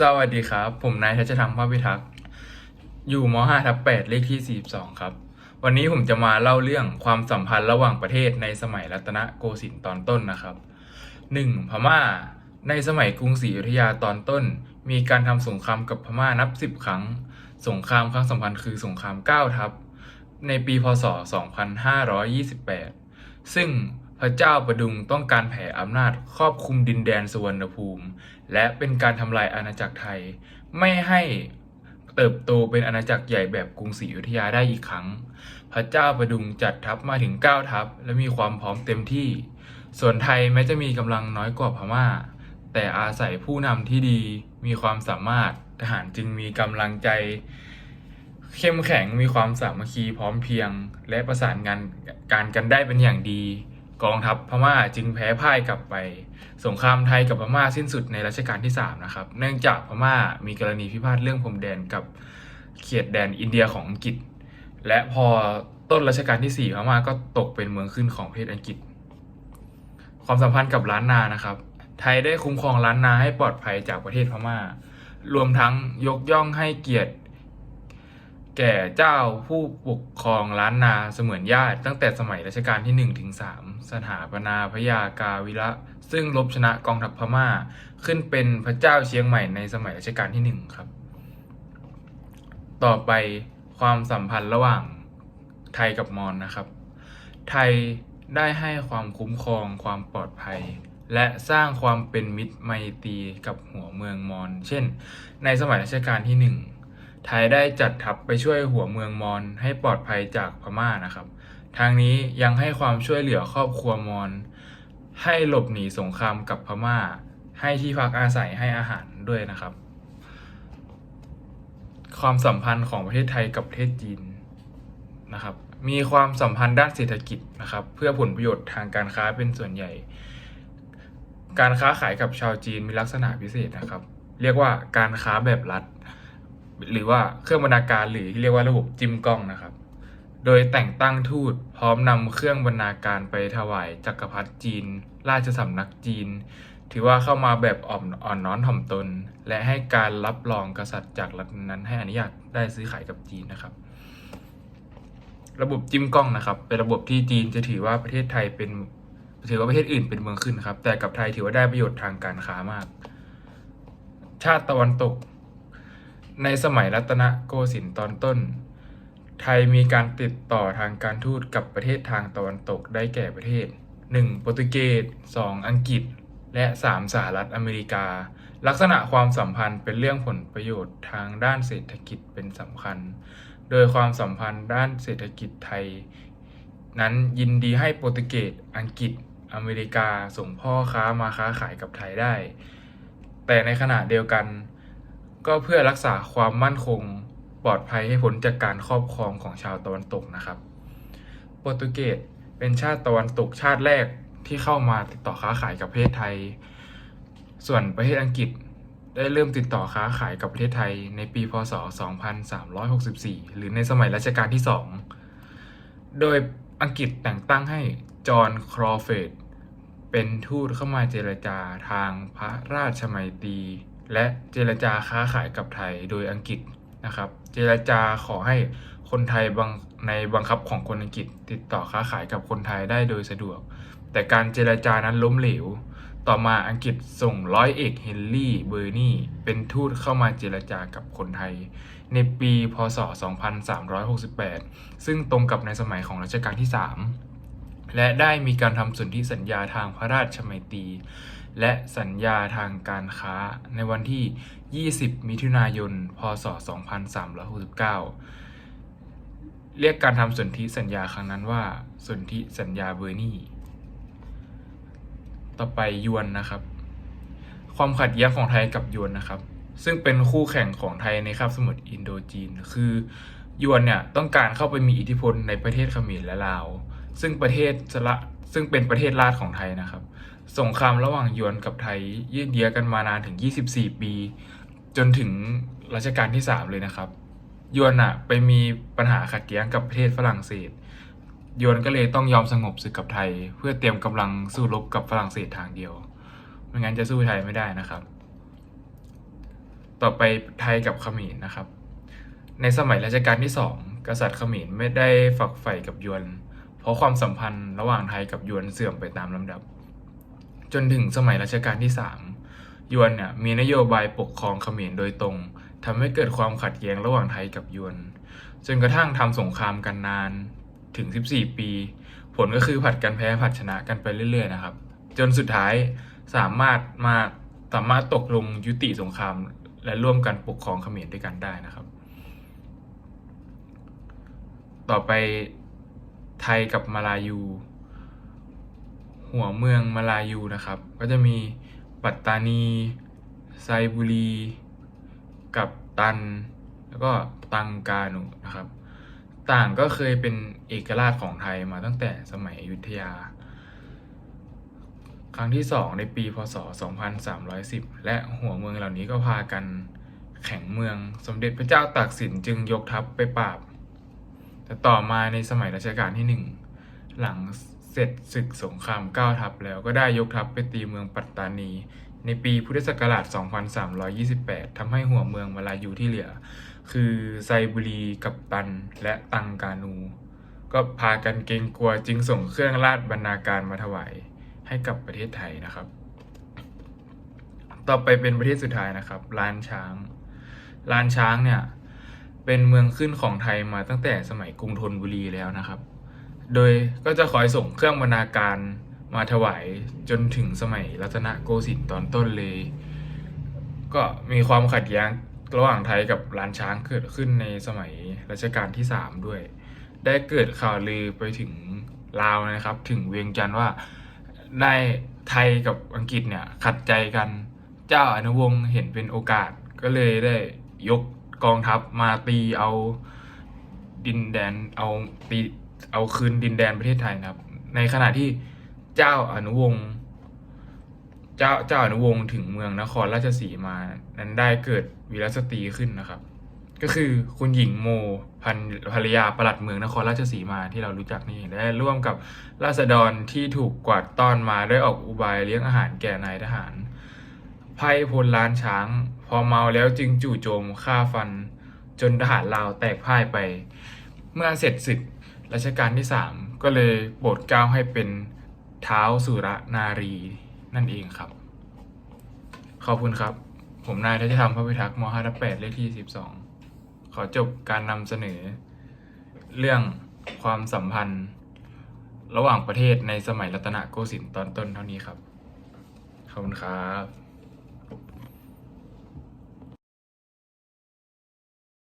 สวัสดีครับ ผมนายทัชธรรมภาพิทักษ์อยู่ม 5 ทับ8เลขที่ 42 ครับ วันนี้ผมจะมาเล่าเรื่องความสัมพันธ์ระหว่างประเทศในสมัยรัตนโกสินทร์ตอนต้นนะครับ 1. พม่า ในสมัยกรุงศรีอยุธยาตอนต้น มีการทำสงครามกับพม่านับ 10 ครั้ง สงครามครั้งสำคัญคือสงคราม 9 ทัพในปีพศ 2528 ซึ่งพระเจ้าประดุงต้องการแผ่อำนาจครอบคลุมดินแดนสุวรรณภูมิ และเป็นการทำลายอาณาจักรไทย ไม่ให้เติบโตเป็นอาณาจักรใหญ่แบบกรุงศรีอยุธยาได้อีกครั้ง พระเจ้าประดุงจัดทัพมาถึง 9 ทัพ และมีความพร้อมเต็มที่ ส่วนไทยแม้จะมีกำลังน้อยกว่าพม่า แต่อาศัยผู้นำที่ดีมีความสามารถทหารจึงมีกำลังใจ เข้มแข็งมีความสามัคคีพร้อมเพียง และประสานงานการกันได้เป็นอย่างดี กองทัพพม่าจึงแพ้พ่ายกลับไป สงครามไทยกับพม่าสิ้นสุดในรัชกาลที่ 3 นะครับ เนื่องจากพม่ามีกรณีพิพาทเรื่องพรมแดนกับเขตแดนอินเดียของอังกฤษ และพอต้นรัชกาลที่ 4 พม่าก็ตกเป็นเมืองขึ้นของประเทศอังกฤษ ความสัมพันธ์กับล้านนานะครับ ไทยได้คุ้มครองล้านนาให้ปลอดภัยจากประเทศพม่า รวมทั้งยกย่องให้เกียรติ แก่เจ้าผู้ปกครองล้านนาเสมือนญาติ ตั้งแต่สมัยรัชกาลที่1ถึง3สถาปนาพระยากาวิระ ซึ่งรบชนะกองทัพพม่า ขึ้นเป็นพระเจ้าเชียงใหม่ในสมัยรัชกาลที่1ครับ ต่อไปความสัมพันธ์ระหว่างไทยกับมอญนะครับ ไทยได้ให้ความคุ้มครองความปลอดภัย และสร้างความเป็นมิตรไมตรีกับหัวเมืองมอญเช่น ในสมัยรัชกาลที่หนึ่ง ไทยได้จัดทัพไปช่วยหัวเมืองมอญให้ปลอดภัยจากพม่านะครับ ทางนี้ยังให้ความช่วยเหลือครอบครัวมอญให้หลบหนีสงครามกับพม่า ให้ที่พักอาศัยให้อาหารด้วยนะครับ ความสัมพันธ์ของประเทศไทยกับประเทศจีนนะครับ มีความสัมพันธ์ด้านเศรษฐกิจนะครับ เพื่อผลประโยชน์ทางการค้าเป็นส่วนใหญ่ การค้าขายกับชาวจีนมีลักษณะพิเศษนะครับ เรียกว่าการค้าแบบรัฐ หรือว่าเครื่องบรรณาการหรือที่เรียกว่าระบบจิ้มกล้องนะครับ โดยแต่งตั้งทูตพร้อมนำเครื่องบรรณาการไปถวายจักรพรรดิจีน ราชสำนักจีน ถือว่าเข้ามาแบบอ่อนอ่อนน้อมถ่อมตน และให้การรับรองกษัตริย์จากรัฐนั้นให้อนุญาตได้ซื้อขายกับจีนนะครับ ระบบจิ้มกล้องนะครับ เป็นระบบที่จีนจะถือว่าประเทศไทยเป็นถือว่าประเทศอื่นเป็นเมืองขึ้นครับ แต่กับไทยถือว่าได้ประโยชน์ทางการค้ามาก ชาติตะวันตก ในสมัยรัตนโกสินทร์ตอนต้น ไทยมีการติดต่อทางการทูตกับประเทศทางตะวันตกได้แก่ประเทศ 1. โปรตุเกส 2. อังกฤษ และ 3. สหรัฐอเมริกา ลักษณะความสัมพันธ์เป็นเรื่องผลประโยชน์ทางด้านเศรษฐกิจเป็นสำคัญ โดยความสัมพันธ์ด้านเศรษฐกิจไทย นั้นยินดีให้โปรตุเกส อังกฤษ อเมริกาส่งพ่อค้ามาค้าขายกับไทยได้ แต่ในขณะเดียวกัน ก็เพื่อรักษาความมั่นคงปลอดภัยให้พ้นจากการครอบครองของชาวตะวันตกนะครับ โปรตุเกสเป็นชาติตะวันตกชาติแรกที่เข้ามาติดต่อค้าขายกับประเทศไทย ส่วนประเทศอังกฤษได้เริ่มติดต่อค้าขายกับประเทศไทยในปี พศ 2364 หรือในสมัยรัชกาลที่ 2 โดยอังกฤษแต่งตั้งให้จอห์น ครอเฟดเป็นทูตเข้ามาเจรจาทางพระราชมัยตรี และเจรจาค้าขายกับไทยโดยอังกฤษนะครับ เจรจาขอให้คนไทยบังในบังคับของคนอังกฤษ ติดต่อค้าขายกับคนไทยได้โดยสะดวก แต่การเจรจานั้นล้มเหลว ต่อมาอังกฤษส่งร้อยเอกเฮนรี่เบอร์นีเป็นทูตเข้ามาเจรจากับคนไทย ในปีพศ 2368 ซึ่งตรงกับในสมัยของรัชกาลที่ 3 และได้มีการทำสนธิสัญญาทางพระราชมัยตรี และสัญญาทางการค้าในวันที่ 20 มิถุนายน พศ 2369 เรียกการทำสนธิสัญญาครั้งนั้นว่า สนธิสัญญาเบอร์นีต่อไปยวนนะครับ ความขัดแย้งของไทยกับยวนนะครับ ซึ่งเป็นคู่แข่งของไทยในคาบสมุทรอินโดจีน คือยวนเนี่ยต้องการเข้าไปมีอิทธิพลในประเทศเขมรและลาว ซึ่งประเทศสละซึ่งเป็นประเทศลาดของไทยนะครับ สงครามระหว่างยวนกับไทยยืดเยื้อกันมานานถึง 24 ปี จนถึงรัชกาลที่ 3 เลยนะครับ ยวนอะไปมีปัญหาขัดแย้งกับประเทศฝรั่งเศส ยวนก็เลยต้องยอมสงบศึกกับไทย เพื่อเตรียมกำลังสู้รบกับฝรั่งเศสทางเดียว ไม่งั้นจะสู้ไทยไม่ได้นะครับ ต่อไปไทยกับเขมรนะครับ ในสมัยรัชกาลที่สองกษัตริย์เขมรไม่ได้ฝักใฝ่กับยวน เพราะความสัมพันธ์ระหว่างไทยกับยวนเสื่อมไปตามลำดับ จนถึงสมัยรัชกาลที่สามยวนเนี่ยมีนโยบายปกครองเขมรโดยตรงทำให้เกิดความขัดแย้งระหว่างไทยกับยวน จนกระทั่งทำสงครามกันนานถึง 14 ปี ผลก็คือผัดกันแพ้ผัดชนะกันไปเรื่อยๆนะครับ จนสุดท้ายสามารถมาสามารถตกลงยุติสงคราม และร่วมกันปกครองเขมรด้วยกันได้นะครับ ต่อไปไทยกับมาลายู หัวเมืองมาลายูนะครับ ก็จะมีปัตตานี ไซบุรี กับตัน แล้วก็ตังกาหนุนะครับ ต่างก็เคยเป็นเอกราชของไทยมาตั้งแต่สมัยอยุธยา ครั้งที่สองในปีพศ 2310 และหัวเมืองเหล่านี้ก็พากันแข่งเมืองสมเด็จพระเจ้าตากสินจึงยกทัพไปปราบ แต่ต่อมาในสมัยรัชกาลที่หนึ่งหลัง เสร็จศึกสงครามเก้าทัพแล้วก็ได้ยกทัพไปตีเมืองปัตตานี ในปีพุทธศักราช 2328ทำให้หัวเมืองมาลายูที่เหลือ คือไซบุรีกับตันและตังกานู ก็พากันเกรงกลัวจึงส่งเครื่องราชบรรณาการมาถวายให้กับประเทศไทยนะครับ ต่อไปเป็นประเทศสุดท้ายนะครับลานช้างลานช้างเนี่ยเป็นเมืองขึ้นของไทยมาตั้งแต่สมัยกรุงธนบุรีแล้วนะครับ โดยก็จะคอยส่งเครื่องบรรณาการมาถวายจนถึงสมัยรัตนโกสินทร์ตอนต้นเลย ก็มีความขัดแย้งระหว่างไทยกับล้านช้างเกิดขึ้นในสมัยรัชกาลที่สามด้วย ได้เกิดข่าวลือไปถึงลาวนะครับ ถึงเวียงจันทร์ว่าได้ไทยกับอังกฤษเนี่ยขัดใจกันเจ้าอนุวงศ์เห็นเป็นโอกาสก็เลยได้ยกกองทัพมาตีเอาดินแดนเอาตี เอาคืนดินแดนประเทศไทยนะครับ ในขณะที่เจ้าอนุวงศ์เจ้าเจ้าอนุวงศ์ถึงเมืองนครราชสีมา นั้นได้เกิดวีรสตรีขึ้นนะครับ ก็คือคุณหญิงโมพันภรรยาประหลัดเมืองนครราชสีมาที่เรารู้จักนี่ได้ร่วมกับราษฎรที่ถูกกวาดต้อนมาได้ออกอุบายเลี้ยงอาหารแก่นายทหารไพ่พลล้านช้าง พอเมาแล้วจึงจู่โจมฆ่าฟันจนทหารลาวแตกพ่ายไป เมื่อเสร็จศึก รัชกาลที่สามก็เลยโปรดเกล้าให้เป็นเท้าสุรนารีนั่นเองครับ ขอบคุณครับ ผมนายทัชธรรมพระพิทักษ์มห้าทับแปดเลขที่สิบสองขอจบการนำเสนอ เรื่องความสัมพันธ์ ระหว่างประเทศในสมัยรัตนโกสินทร์ตอนต้นเท่านี้ครับ ขอบคุณครับ